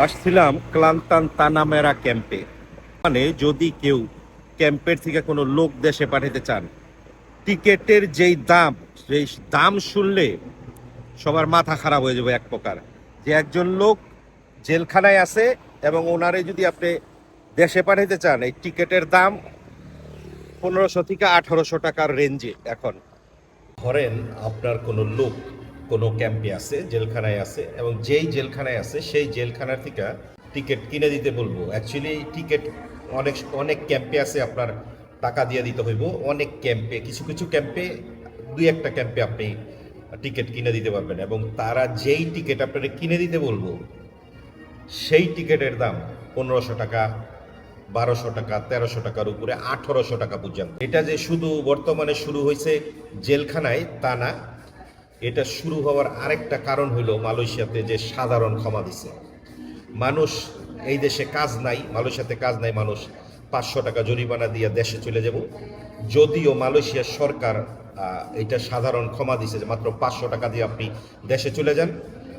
আসছিলাম ক্লান্তান তানামেরা ক্যাম্পে। মানে যদি কেউ ক্যাম্পের থেকে কোনো লোক দেশে পাঠাতে চান, টিকেটের যেই দাম সেই দাম শুনলে সবার মাথা খারাপ হয়ে যাবে এক প্রকার। যে একজন লোক জেলখানায় আছে এবং ওনারে যদি আপনি দেশে পাঠাতে চান, এই টিকেটের দাম পনেরোশো থেকে আঠারোশো টাকার রেঞ্জে এখন। ধরেন আপনার কোনো লোক কোনো ক্যাম্পে আছে, জেলখানায় আছে এবং যেই জেলখানায় আছে, সেই জেলখানার থেকে টিকিট কিনে দিতে বলব। অ্যাকচুয়ালি টিকিট অনেক অনেক ক্যাম্পে আছে, আপনার টাকা দিয়ে দিতে হইব। অনেক ক্যাম্পে, কিছু কিছু ক্যাম্পে, দুই একটা ক্যাম্পে আপনি টিকিট কিনে দিতে পারবেন এবং তারা যেই টিকিট আপনারা কিনে দিতে বলব, সেই টিকিটের দাম পনেরোশো টাকা, বারোশো টাকা, তেরোশো টাকার উপরে আঠারোশো টাকা পর্যন্ত। এটা যে শুধু বর্তমানে শুরু হয়েছে জেলখানায়, তা না এটা শুরু হওয়ার আরেকটা কারণ হলো মালয়েশিয়াতে যে সাধারণ ক্ষমা দিছে। মানুষ এই দেশে কাজ নাই, মালয়েশিয়াতে কাজ নাই, মানুষ পাঁচশো টাকা জরিমানা দিয়ে দেশে চলে যাব। যদিও মালয়েশিয়ার সরকার এটা সাধারণ ক্ষমা দিছে যে মাত্র পাঁচশো টাকা দিয়ে আপনি দেশে চলে যান।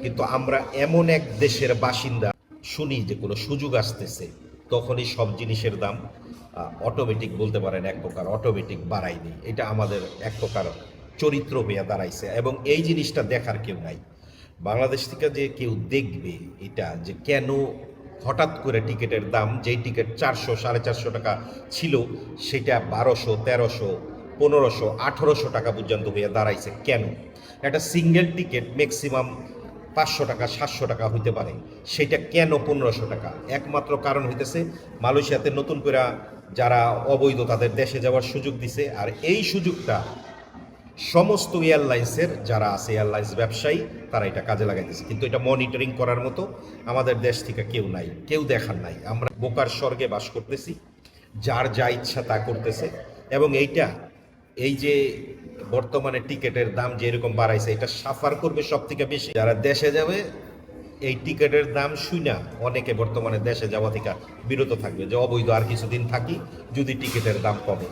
কিন্তু আমরা এমন এক দেশের বাসিন্দা, শুনি যে কোনো সুযোগ আসতেছে, তখনই সব জিনিসের দাম অটোমেটিক বলতে পারেন এক প্রকার অটোমেটিক বাড়ায়নি এটা আমাদের এক প্রকার চরিত্র হইয়া দাঁড়াইছে এবং এই জিনিসটা দেখার কেউ নাই। বাংলাদেশ থেকে যে কেউ দেখবে এটা যে কেন হঠাৎ করে টিকিটের দাম, যেই টিকিট চারশো, সাড়ে চারশো টাকা ছিল, সেটা বারোশো, তেরোশো, পনেরোশো, আঠেরোশো টাকা পর্যন্ত হইয়া দাঁড়াইছে কেন? একটা সিঙ্গেল টিকিট ম্যাক্সিমাম পাঁচশো টাকা, সাতশো টাকা হইতে পারে। সেটা কেন পনেরোশো টাকা? একমাত্র কারণ হইতেছে মালয়েশিয়াতে নতুন করে যারা অবৈধ তাদের দেশে যাওয়ার সুযোগ দিছে, আর এই সুযোগটা সমস্ত এয়ারলাইন্সের যারা আছে এয়ারলাইন্স ব্যবসায়ী, তারা এটা কাজে লাগাইতেছে। কিন্তু এটা মনিটরিং করার মতো আমাদের দেশ থেকে কেউ নাই, কেউ দেখার নাই। আমরা বোকার স্বর্গে বাস করতেছি, যার যা ইচ্ছা তা করতেছে। এবং এইটা, এই যে বর্তমানে টিকিটের দাম যে এরকম বাড়াইছে, এটা সাফার করবে সব থেকে বেশি। যারা দেশে যাবে, এই টিকিটের দাম শুনা অনেকে বর্তমানে দেশে যাওয়া থেকে বিরত থাকবে, যে অবৈধ আর কিছুদিন থাকি, যদি টিকিটের দাম কমে।